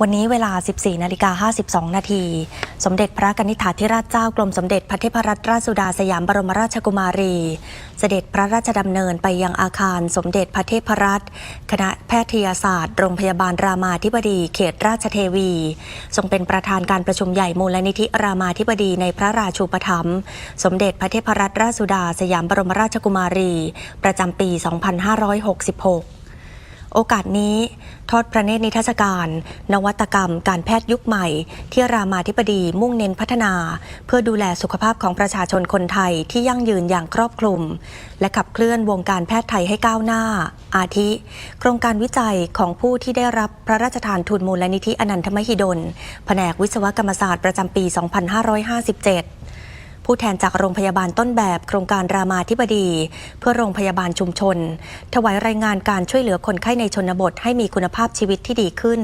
วันนี้เวลา 14 นาฬิกา 52 นาที สมเด็จพระกนิษฐาธิราชเจ้ากรมสมเด็จพระเทพรัตนราชสุดาสยามบรมราชกุมารี เสด็จพระราชดำเนินไปยังอาคารสมเด็จพระเทพรัตน์คณะแพทยศาสตร์ โรงพยาบาลรามาธิบดี เขตราชเทวี ทรงเป็นประธานการประชุมใหญ่มูลนิธิรามาธิบดีในพระราชูปถัมภ์สมเด็จพระเทพรัตนราชสุดาสยามบรมราชกุมารี ประจำปี 2566 โอกาสนี้ทอดพระเนตรนิทรรศการ นวัตกรรม การแพทย์ยุคใหม่ ที่รามาธิบดีมุ่งเน้นพัฒนา เพื่อดูแลสุขภาพของประชาชนคนไทยที่ยั่งยืนอย่างครอบคลุม และขับเคลื่อนวงการแพทย์ไทยให้ก้าวหน้า อาทิ โครงการวิจัยของผู้ที่ได้รับพระราชทานทุนมูลนิธิอนันทมหิดล แผนกวิศวกรรมศาสตร์ประจำปี 2557 ผู้แทนจากโรงพยาบาลต้นแบบโครงการรามาธิบดี เพื่อโรงพยาบาลชุมชน ถวายรายงานการช่วยเหลือคนไข้ในชนบทให้มีคุณภาพชีวิตที่ดีขึ้น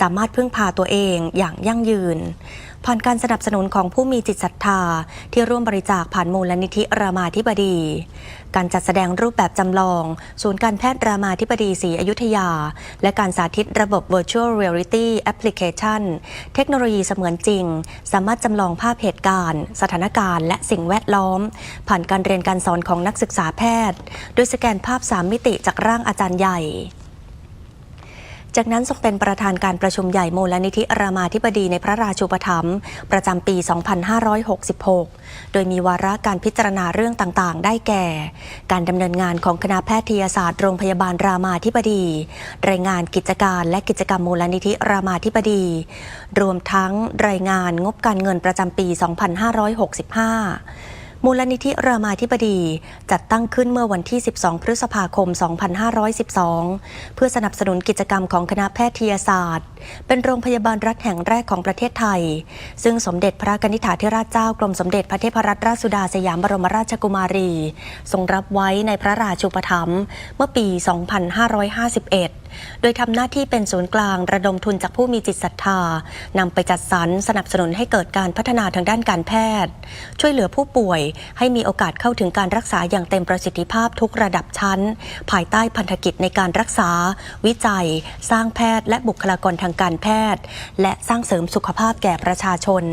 สามารถพึ่งพาตัวเองอย่างยั่งยืน ผ่านการสนับสนุนของผู้มีจิตศรัทธา ที่ร่วมบริจาคผ่านมูลนิธิรามาธิบดี การจัดแสดงรูปแบบจำลอง ศูนย์การแพทย์รามาธิบดีศรีอยุธยา และการสาธิตระบบ Virtual Reality Application เทคโนโลยีเสมือนจริง สามารถจำลองภาพเหตุการณ์ สถานการณ์ และสิ่งแวดล้อม ผ่านการเรียนการสอนของนักศึกษาแพทย์ โดยสแกนภาพ 3 มิติจากร่างอาจารย์ใหญ่ จากนั้นทรงเป็นประธานการประชุมใหญ่มูลนิธิรามาธิบดีในพระราชูปถัมภ์ประจำปี 2566 โดยมีวาระการพิจารณาเรื่องต่างๆ ได้แก่ การดำเนินงานของคณะแพทยศาสตร์โรงพยาบาลรามาธิบดี รายงานกิจการและกิจกรรมมูลนิธิรามาธิบดี รวมทั้งรายงานงบการเงินประจำปี 2565 มูลนิธิรามาธิบดี จัดตั้งขึ้นเมื่อวันที่ 12 พฤษภาคม 2512 เพื่อสนับสนุนกิจกรรมของคณะแพทยศาสตร์เป็นโรงพยาบาลรัฐแห่งแรกของประเทศไทย ซึ่งสมเด็จพระกนิษฐาธิราชเจ้ากรมสมเด็จพระเทพรัตนราชสุดาสยามบรมราชกุมารี ทรงรับไว้ในพระราชูปถัมภ์เมื่อปี 2551 โดยทำหน้าที่เป็นศูนย์กลางระดมทุนจากผู้มีจิตศรัทธานำไปจัดสรรสนับสนุนให้เกิดการพัฒนาทางด้านการแพทย์ ช่วยเหลือผู้ป่วยให้มีโอกาสเข้าถึงการรักษาอย่างเต็มประสิทธิภาพทุกระดับชั้น ภายใต้พันธกิจในการรักษา วิจัย สร้างแพทย์และบุคลากรทางการแพทย์ และสร้างเสริมสุขภาพแก่ประชาชน